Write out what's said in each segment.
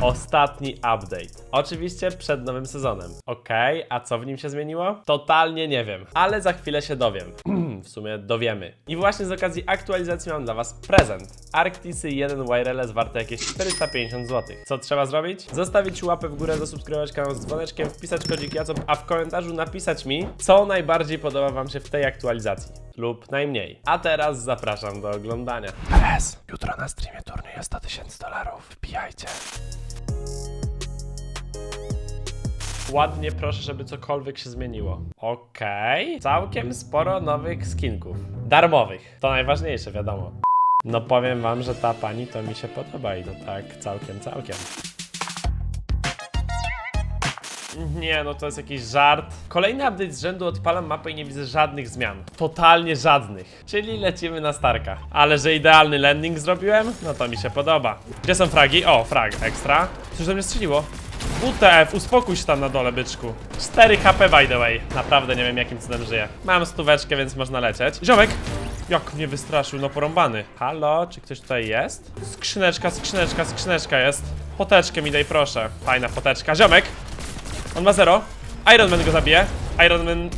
Ostatni update. Oczywiście przed nowym sezonem. Okej, a co w nim się zmieniło? Totalnie nie wiem, ale za chwilę się dowiem. w sumie dowiemy. I właśnie z okazji aktualizacji mam dla Was prezent. Arctisy 1 Wireless warte jakieś 450 zł. Co trzeba zrobić? Zostawić łapę w górę, zasubskrybować kanał z dzwoneczkiem, wpisać kodzik Jacop, a w komentarzu napisać mi, co najbardziej podoba Wam się w tej aktualizacji. Lub najmniej. A teraz zapraszam do oglądania. PS, jutro na streamie turniej jest 100 tysięcy dolarów. Wbijajcie. Ładnie proszę, żeby cokolwiek się zmieniło. Okej. Całkiem sporo nowych skinków. Darmowych. To najważniejsze, wiadomo. No powiem wam, że ta pani to mi się podoba i to tak całkiem, całkiem. Nie, no to jest jakiś żart. Kolejny update z rzędu odpalam mapę i nie widzę żadnych zmian. Totalnie żadnych. Czyli lecimy na Starka. Ale że idealny landing zrobiłem? No to mi się podoba. Gdzie są fragi? O, frag, ekstra. Coś do mnie strzeliło. WTF, uspokój się tam na dole, byczku. 4 HP by the way. Naprawdę nie wiem jakim cudem żyję. Mam stóweczkę, więc można lecieć. Ziomek! Jak mnie wystraszył, no porąbany. Halo, czy ktoś tutaj jest? Skrzyneczka, skrzyneczka, skrzyneczka jest. Poteczkę mi daj proszę. Fajna poteczka. Ziomek! On ma zero. Iron Man go zabije. Iron Man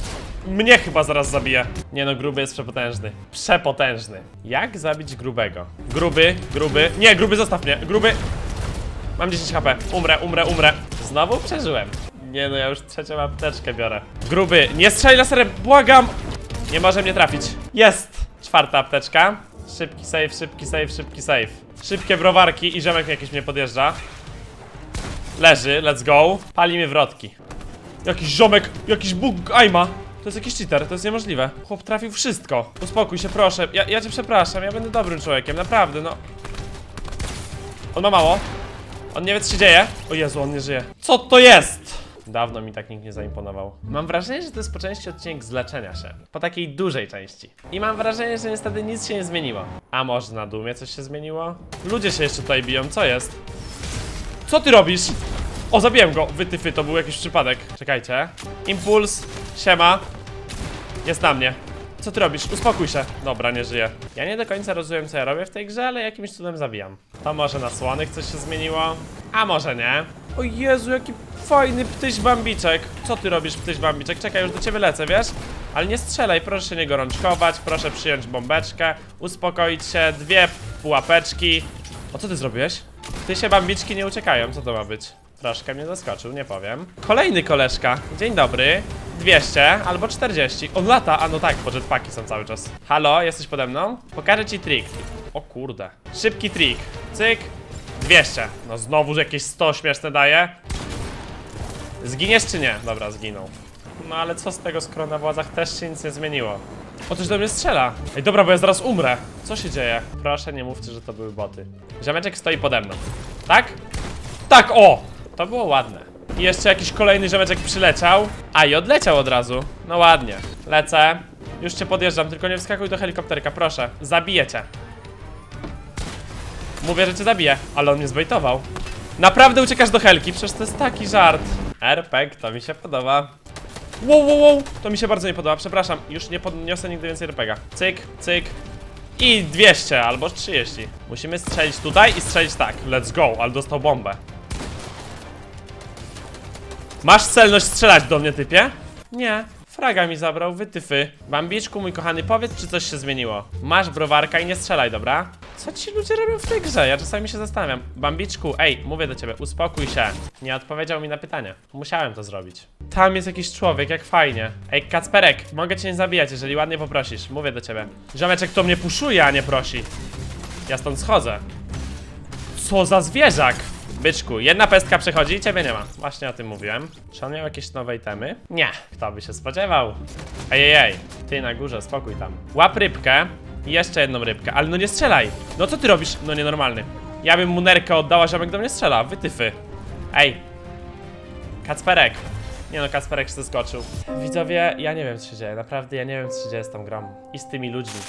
mnie chyba zaraz zabije. Nie no, gruby jest przepotężny. Przepotężny. Jak zabić grubego? Gruby, gruby. Nie, gruby zostaw mnie. Gruby. Mam 10 HP. Umrę, umrę, umrę. Znowu przeżyłem. Nie no, ja już trzecią apteczkę biorę. Gruby, nie strzelaj laserem, błagam! Nie może mnie trafić. Jest! Czwarta apteczka. Szybki save, szybki save, szybki save. Szybkie browarki i ziomek jakiś mnie podjeżdża. Leży, let's go. Palimy wrotki. Jakiś ziomek, jakiś bóg aima. To jest jakiś cheater, to jest niemożliwe. Chłop trafił wszystko. Uspokój się, proszę. Ja, ja cię przepraszam, ja będę dobrym człowiekiem, naprawdę, no. On ma mało. On nie wie, co się dzieje. O Jezu, on nie żyje. Co to jest? Dawno mi tak nikt nie zaimponował. Mam wrażenie, że to jest po części odcinek z leczenia się. Po takiej dużej części. I mam wrażenie, że niestety nic się nie zmieniło. A może na dumie coś się zmieniło? Ludzie się jeszcze tutaj biją, co jest? Co ty robisz? O, zabiłem go! Wytyfy, to był jakiś przypadek. Czekajcie. Impuls, siema. Jest na mnie. Co ty robisz? Uspokój się. Dobra, nie żyję. Ja nie do końca rozumiem, co ja robię w tej grze, ale jakimś cudem zabijam. To może na słonych coś się zmieniło? A może nie? O Jezu, jaki fajny ptyś bambiczek. Co ty robisz, ptyś bambiczek? Czekaj, już do ciebie lecę, wiesz? Ale nie strzelaj, proszę się nie gorączkować, proszę przyjąć bombeczkę, uspokoić się, dwie pułapeczki. O co ty zrobiłeś? Ty się bambiczki nie uciekają, co to ma być? Troszkę mnie zaskoczył, nie powiem. Kolejny koleżka. Dzień dobry. 200 albo 40. On lata, a no tak, bo jetpacki są cały czas. Halo, jesteś pode mną? Pokażę ci trik. O kurde. Szybki trik. Cyk. 200. No znowu jakieś 100 śmieszne daje. Zginiesz czy nie? Dobra, zginął. No ale co z tego, skoro na władzach też się nic nie zmieniło? O, coś do mnie strzela. Ej, dobra, bo ja zaraz umrę. Co się dzieje? Proszę, nie mówcie, że to były boty. Ziomeczek stoi pode mną. Tak? Tak, o! To było ładne. I jeszcze jakiś kolejny ziomeczek przyleciał. A, i odleciał od razu. No ładnie. Lecę. Już cię podjeżdżam, tylko nie wskakuj do helikopterka, proszę. Zabiję cię. Mówię, że cię zabiję, ale on mnie zbejtował. Naprawdę uciekasz do helki? Przecież to jest taki żart. RPG, to mi się podoba. Wow, wow, wow, to mi się bardzo nie podoba, przepraszam. Już nie podniosę nigdy więcej RPGa. Cyk, cyk. I 200 albo 30. Musimy strzelić tutaj i strzelić tak. Let's go, ale dostał bombę. Masz celność strzelać do mnie, typie? Nie. Fraga mi zabrał, wytyfy. Bambiczku, mój kochany, powiedz, czy coś się zmieniło. Masz browarka i nie strzelaj, dobra? Co ci ludzie robią w tej grze? Ja czasami się zastanawiam. Bambiczku, ej, mówię do ciebie, uspokój się. Nie odpowiedział mi na pytanie. Musiałem to zrobić. Tam jest jakiś człowiek, jak fajnie. Ej, Kacperek, mogę cię nie zabijać, jeżeli ładnie poprosisz. Mówię do ciebie. Ziomeczek to mnie puszuje, a nie prosi. Ja stąd schodzę. Co za zwierzak! Byczku, jedna pestka przechodzi, ciebie nie ma. Właśnie o tym mówiłem. Czy on miał jakieś nowe itemy? Nie. Kto by się spodziewał? Ej, ej. Ty na górze, spokój tam. Łap rybkę. I jeszcze jedną rybkę. Ale no nie strzelaj. No co ty robisz? No nienormalny. Ja bym mu nerkę oddała, ziomek do mnie strzela. Wytyfy. Ej. Kacperek. Nie no, Kacperek się zeskoczył. Widzowie, ja nie wiem co się dzieje. Naprawdę ja nie wiem co się dzieje z tą grą. I z tymi ludźmi.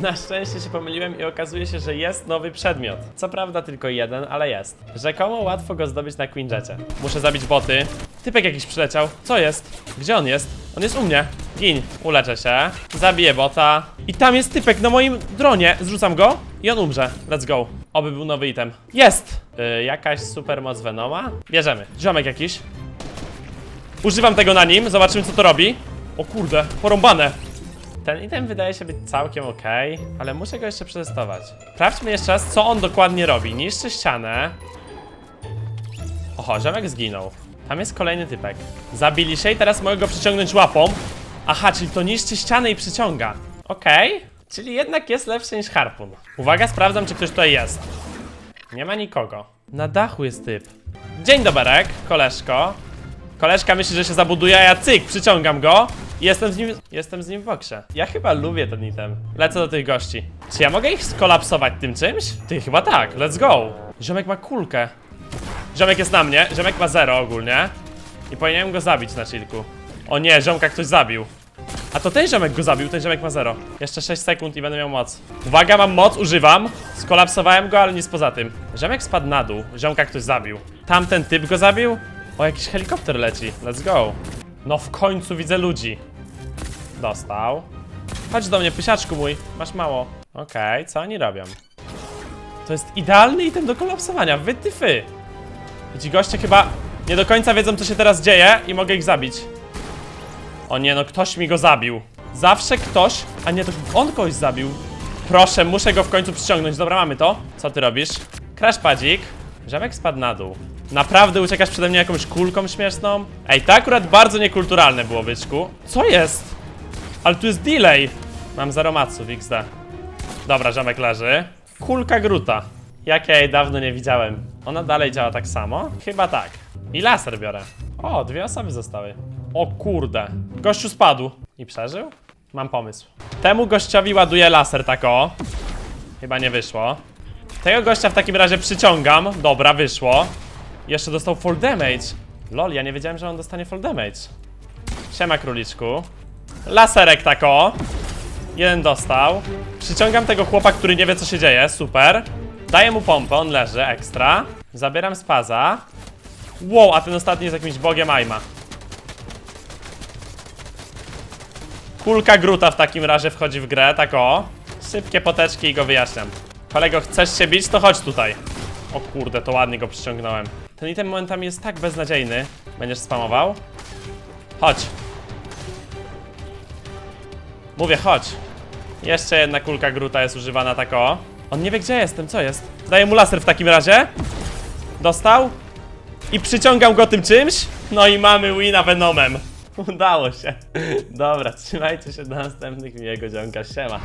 Na szczęście się pomyliłem i okazuje się, że jest nowy przedmiot. Co prawda tylko jeden, ale jest. Rzekomo łatwo go zdobyć na Quinjecie. Muszę zabić boty. Typek jakiś przyleciał. Co jest? Gdzie on jest? On jest u mnie. Gin. Uleczę się. Zabiję bota. I tam jest typek na moim dronie. Zrzucam go. I on umrze. Let's go. Oby był nowy item. Jest! Yy, jakaś super moc Venoma? Bierzemy. Ziomek jakiś. Używam tego na nim, zobaczymy co to robi. O kurde, porąbane. Ten item wydaje się być całkiem ok, ale muszę go jeszcze przetestować. Sprawdźmy jeszcze raz, co on dokładnie robi. Niszczy ścianę. Oho, ziomek zginął. Tam jest kolejny typek. Zabili się i teraz mogę go przyciągnąć łapą. Aha, czyli to niszczy ścianę i przyciąga. Okej. Czyli jednak jest lepszy niż harpun. Uwaga, sprawdzam, czy ktoś tutaj jest. Nie ma nikogo. Na dachu jest typ. Dzień doberek, koleżko. Koleżka myśli, że się zabuduje, a ja cyk, przyciągam go. Jestem z nim, jestem z nim w boksie. Ja chyba lubię ten item. Lecę do tych gości. Czy ja mogę ich skolapsować tym czymś? Ty, chyba tak, let's go. Ziomek ma kulkę. Ziomek jest na mnie, ziomek ma zero ogólnie. I powinienem go zabić na chillku. O nie, ziomka ktoś zabił. A to ten ziomek go zabił, ten ziomek ma zero. Jeszcze 6 sekund i będę miał moc. Uwaga, mam moc, używam. Skolapsowałem go, ale nic poza tym. Ziomek spadł na dół, ziomka ktoś zabił. Tamten typ go zabił? O, jakiś helikopter leci. Let's go. No w końcu widzę ludzi. Dostał. Chodź do mnie, pysiaczku mój. Masz mało. Okej, co oni robią? To jest idealny item do kolapsowania, wy ty fy. I ci goście chyba nie do końca wiedzą, co się teraz dzieje i mogę ich zabić. O nie, no ktoś mi go zabił. Zawsze ktoś, a nie, to on kogoś zabił. Proszę, muszę go w końcu przyciągnąć. Dobra, mamy to. Co ty robisz? Crash padzik. Ziomek spadł na dół. Naprawdę uciekasz przede mnie jakąś kulką śmieszną? Ej, to akurat bardzo niekulturalne było, byczku. Co jest? Ale tu jest delay. Mam zero maców, XD. Dobra, ziomek leży. Kulka gruta. Jak ja jej dawno nie widziałem. Ona dalej działa tak samo? Chyba tak. I laser biorę. O, dwie osoby zostały. O kurde. Gościu spadł. I przeżył? Mam pomysł. Temu gościowi ładuję laser tak o. Chyba nie wyszło. Tego gościa w takim razie przyciągam. Dobra, wyszło. Jeszcze dostał full damage. Lol, ja nie wiedziałem, że on dostanie full damage. Siema króliczku. Laserek tak o. Jeden dostał. Przyciągam tego chłopa, który nie wie co się dzieje. Super. Daję mu pompę, on leży, ekstra. Zabieram spaza. Wow, a ten ostatni jest jakimś bogiem aima. Kulka gruta w takim razie wchodzi w grę, tak o. Szybkie poteczki i go wyjaśniam. Kolego, chcesz się bić, to chodź tutaj. O kurde, to ładnie go przyciągnąłem. Ten item momentami jest tak beznadziejny. Będziesz spamował? Chodź. Mówię, chodź. Jeszcze jedna kulka gruta jest używana tak o. On nie wie gdzie jestem, co jest? Daję mu laser w takim razie. Dostał. I przyciągam go tym czymś. No i mamy wina Venomem. Udało się. Dobra, trzymajcie się do następnych miłego dzionka. Siema.